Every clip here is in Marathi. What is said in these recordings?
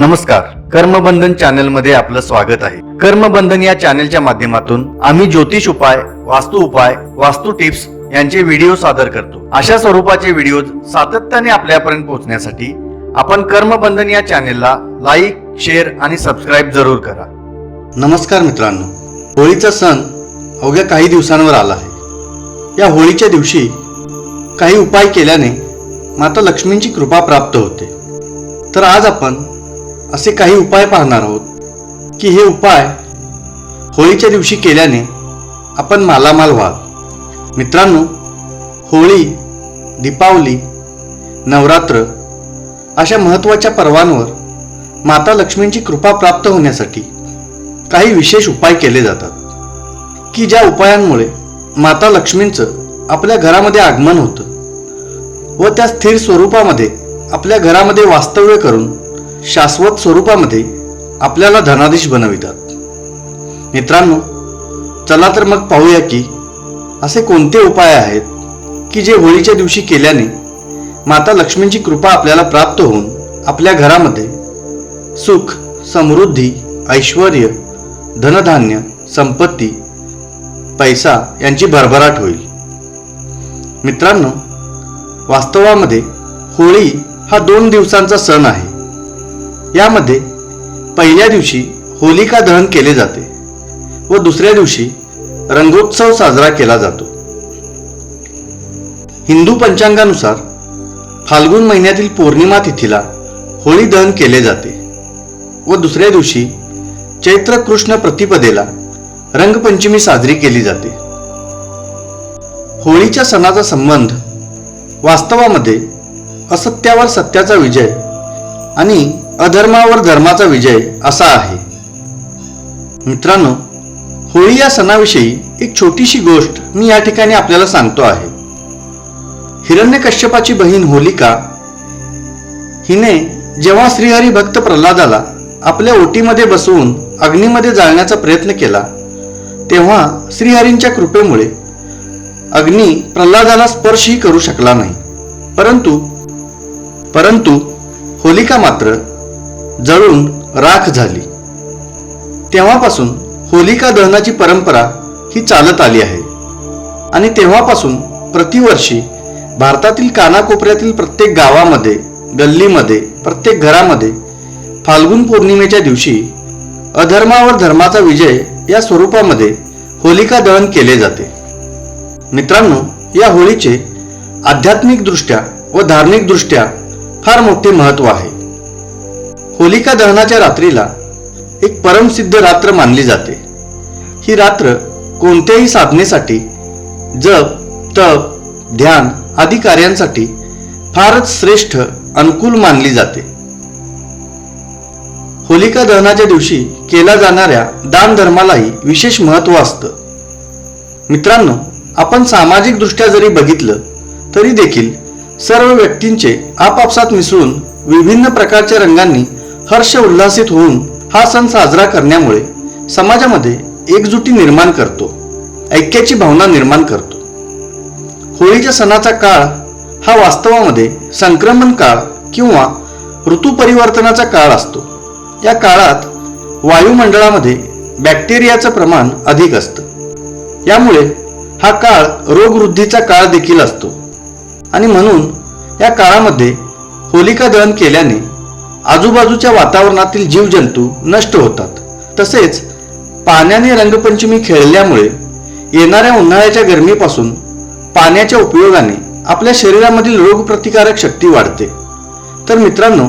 नमस्कार. कर्मबंधन चॅनलमध्ये आपलं स्वागत आहे. कर्मबंधन या चॅनलच्या माध्यमातून आम्ही ज्योतिष उपाय वास्तू उपाय वास्तू टिप्स यांचे व्हिडिओ सादर करतो. अशा स्वरूपाचे व्हिडिओ सातत्याने आपल्यापर्यंत पोहोचण्यासाठी आपण कर्मबंधन या चॅनेलला लाईक शेअर आणि सबस्क्राईब जरूर करा. नमस्कार मित्रांनो. होळीचा सण अवघ्या काही दिवसांवर आला आहे. या होळीच्या दिवशी काही उपाय केल्याने माता लक्ष्मींची कृपा प्राप्त होते. तर आज आपण असे काही उपाय पाहणार आहोत. की हे उपाय होळीच्या दिवशी केल्याने आपण मालामाल व्हाल. मित्रांनो होळी दीपावली नवरात्र अशा महत्त्वाच्या पर्वांवर माता लक्ष्मींची कृपा प्राप्त होण्यासाठी काही विशेष उपाय केले जातात. की ज्या उपायांमुळे माता लक्ष्मींचं आपल्या घरामध्ये आगमन होतं व त्या स्थिर स्वरूपामध्ये आपल्या घरामध्ये वास्तव्य करून शाश्वत स्वरूपामध्ये आपल्याला धनादेश बनवितात. मित्रांनो चला तर मग पाहूया की असे कोणते उपाय आहेत की जे होळीच्या दिवशी केल्याने माता लक्ष्मींची कृपा आपल्याला प्राप्त होऊन आपल्या घरामध्ये सुख समृद्धी ऐश्वर धनधान्य संपत्ती पैसा यांची भरभराट होईल. मित्रांनो वास्तवामध्ये होळी हा दोन दिवसांचा सण आहे. यामध्ये पहिल्या दिवशी होलिका दहन केले जाते व दुसऱ्या दिवशी रंगोत्सव साजरा केला जातो. हिंदू पंचांगानुसार फाल्गुन महिन्यातील पौर्णिमा तिथीला होळी दहन केले जाते व दुसऱ्या दिवशी चैत्र कृष्ण प्रतिपदेला रंगपंचमी साजरी केली जाते. होळीच्या सणाचा संबंध वास्तवामध्ये असत्यावर सत्याचा विजय आणि अधर्मावर धर्माचा विजय असा आहे. मित्रांनो होळी या सणाविषयी एक छोटीशी गोष्ट मी या ठिकाणी आपल्याला सांगतो आहे. हिरण्यकश्यपाची बहीण होलिका हिने जेव्हा श्रीहरी भक्त प्रल्हादाला आपल्या ओटीमध्ये बसवून अग्नीमध्ये जाळण्याचा प्रयत्न केला तेव्हा श्रीहरींच्या कृपेमुळे अग्नी प्रल्हादाला स्पर्शही करू शकला नाही. परंतु परंतु होलिका मात्र जळून राख झाली. तेव्हापासून होलिका दहनाची परंपरा ही चालत आली आहे. आणि तेव्हापासून प्रतिवर्षी भारतातील कानाकोपऱ्यातील प्रत्येक गावामध्ये गल्लीमध्ये प्रत्येक घरामध्ये फाल्गुन पौर्णिमेच्या दिवशी अधर्मावर धर्माचा विजय या स्वरूपामध्ये होलिका दहन केले जाते. मित्रांनो या होळीचे आध्यात्मिकदृष्ट्या व धार्मिकदृष्ट्या फार मोठे महत्त्व आहे. होलिका दहनाच्या रात्रीला एक परमसिद्ध रात्र मानली जाते. ही रात्र कोणत्याही साधनेसाठी जप तप ध्यान आदी कार्यांसाठी फारच श्रेष्ठ अनुकूल मानली जाते. होलिका दहनाच्या दिवशी केला जाणाऱ्या दान धर्मालाही विशेष महत्त्व असतं. मित्रांनो आपण सामाजिकदृष्ट्या जरी बघितलं तरी देखील सर्व व्यक्तींचे आपापसात मिसळून विभिन्न प्रकारच्या रंगांनी हर्ष उल्हासित होऊन हा सण साजरा करण्यामुळे समाजामध्ये एकजुटी निर्माण करतो ऐक्याची भावना निर्माण करतो. होळीच्या सणाचा काळ हा वास्तवामध्ये संक्रमण काळ किंवा ऋतू परिवर्तनाचा काळ असतो. या काळात वायुमंडळामध्ये बॅक्टेरियाचं प्रमाण अधिक असतं. यामुळे हा काळ रोगवृद्धीचा काळ देखील असतो. आणि म्हणून या काळामध्ये होलिका दहन केल्याने आजूबाजूच्या वातावरणातील जीवजंतू नष्ट होतात. तसेच पाण्याने रंगपंचमी खेळल्यामुळे येणाऱ्या उन्हाळ्याच्या गरमीपासून पाण्याच्या उपयोगाने आपल्या शरीरामधील रोगप्रतिकारक शक्ती वाढते. तर मित्रांनो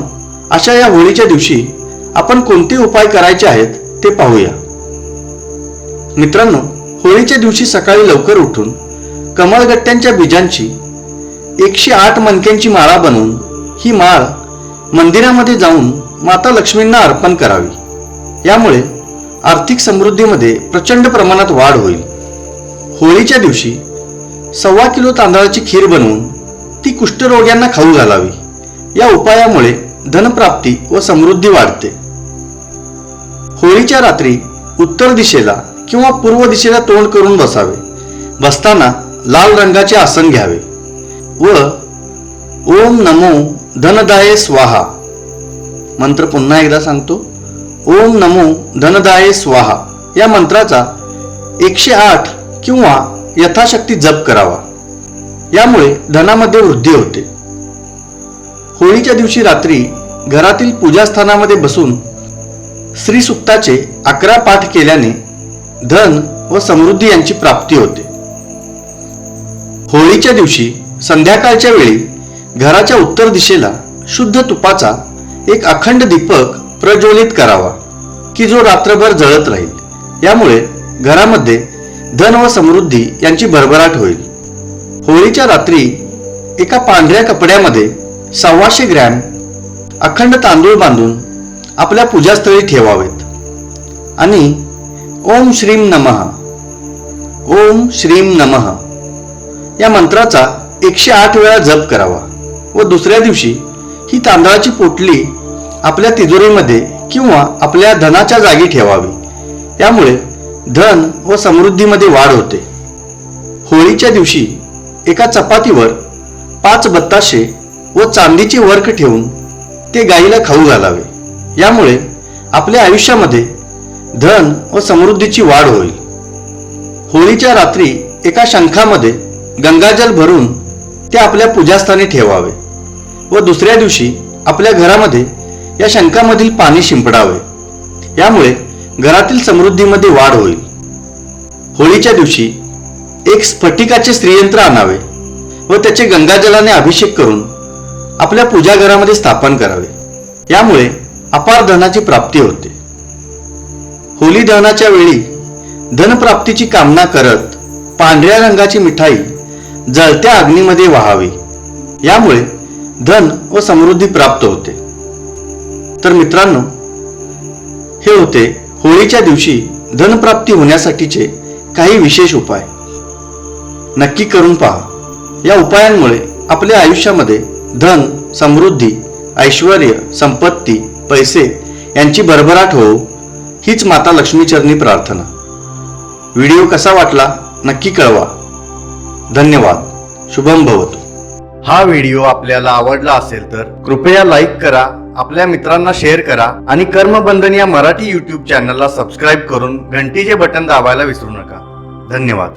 अशा या होळीच्या दिवशी आपण कोणते उपाय करायचे आहेत ते पाहूया. मित्रांनो होळीच्या दिवशी सकाळी लवकर उठून कमळगट्ट्यांच्या बीजांची एकशे आठ मणक्यांची माळा बनवून ही माळ मंदिरामध्ये जाऊन माता लक्ष्मींना अर्पण करावी. यामुळे आर्थिक समृद्धीमध्ये प्रचंड प्रमाणात वाढ होईल. होळीच्या दिवशी सव्वा किलो तांदळाची खीर बनवून ती कुष्ठरोग्यांना खाऊ घालावी. या उपायामुळे धनप्राप्ती व समृद्धी वाढते. होळीच्या रात्री उत्तर दिशेला किंवा पूर्व दिशेला तोंड करून बसावे. बसताना लाल रंगाचे आसन घ्यावे व ओम नमो धनदाये स्वाहा. मंत्र पुन्हा एकदा सांगतो. ओम नमो धनदाये स्वाहा. या मंत्राचा एकशे आठ किंवा यथाशक्ती जप करावा. यामुळे धनामध्ये वृद्धी होते. होळीच्या दिवशी रात्री घरातील पूजास्थानामध्ये बसून श्रीसुक्ताचे अकरा पाठ केल्याने धन व समृद्धी यांची प्राप्ती होते. होळीच्या दिवशी संध्याकाळच्या वेळी घराच्या उत्तर दिशेला शुद्ध तुपाचा एक अखंड दीपक प्रज्वलित करावा की जो रात्रभर जळत राहील. यामुळे घरामध्ये धन व समृद्धी यांची भरभराट होईल. होळीच्या रात्री एका पांढऱ्या कपड्यामध्ये सव्वाशे ग्रॅम अखंड तांदूळ बांधून आपल्या पूजास्थळी ठेवावेत. आणि ओम श्रीम नमः. ओम श्रीम नमः. या मंत्राचा एकशे आठ वेळा जप करावा. व दुसऱ्या दिवशी ही तांदळाची पोटली आपल्या तिजोरीमध्ये किंवा आपल्या धनाच्या जागी ठेवावी. यामुळे धन व समृद्धीमध्ये वाढ होते. होळीच्या दिवशी एका चपातीवर पाच बत्ताशे व चांदीचे वर्क ठेवून ते गाईला खाऊ घालावे. यामुळे आपल्या आयुष्यामध्ये धन व समृद्धीची वाढ होईल. होळीच्या रात्री एका शंखामध्ये गंगाजल भरून ते आपल्या पूजास्थानी ठेवावे. व दुसऱ्या दिवशी आपल्या घरामध्ये या शंखामधील पाणी शिंपडावे. यामुळे घरातील समृद्धीमध्ये वाढ होईल. होळीच्या दिवशी एक स्फटिकाचे श्रीयंत्र आणावे व त्याचे गंगाजलाने अभिषेक करून आपल्या पूजाघरामध्ये स्थापन करावे. यामुळे अपार धनाची प्राप्ती होते. होली दहनाच्या वेळी धनप्राप्तीची कामना करत पांढऱ्या रंगाची मिठाई जळत्या अग्नीमध्ये व्हावी. यामुळे धन व समृद्धी प्राप्त होते. तर मित्रांनो हे होते होळीच्या दिवशी धनप्राप्ती होण्यासाठीचे काही विशेष उपाय. नक्की करून पहा. या उपायांमुळे आपल्या आयुष्यामध्ये धन समृद्धी ऐश्वर संपत्ती पैसे यांची भरभराट हो हीच माता लक्ष्मीचरणी प्रार्थना. व्हिडिओ कसा वाटला नक्की कळवा. धन्यवाद. शुभम भवतो. हा व्हिडिओ आपल्याला आवडला असेल तर कृपया लाईक करा आपल्या मित्रांना शेअर करा आणि कर्मबंधन या मराठी युट्यूब चॅनलला सबस्क्राईब करून घंटीचे बटन दाबायला विसरू नका. धन्यवाद.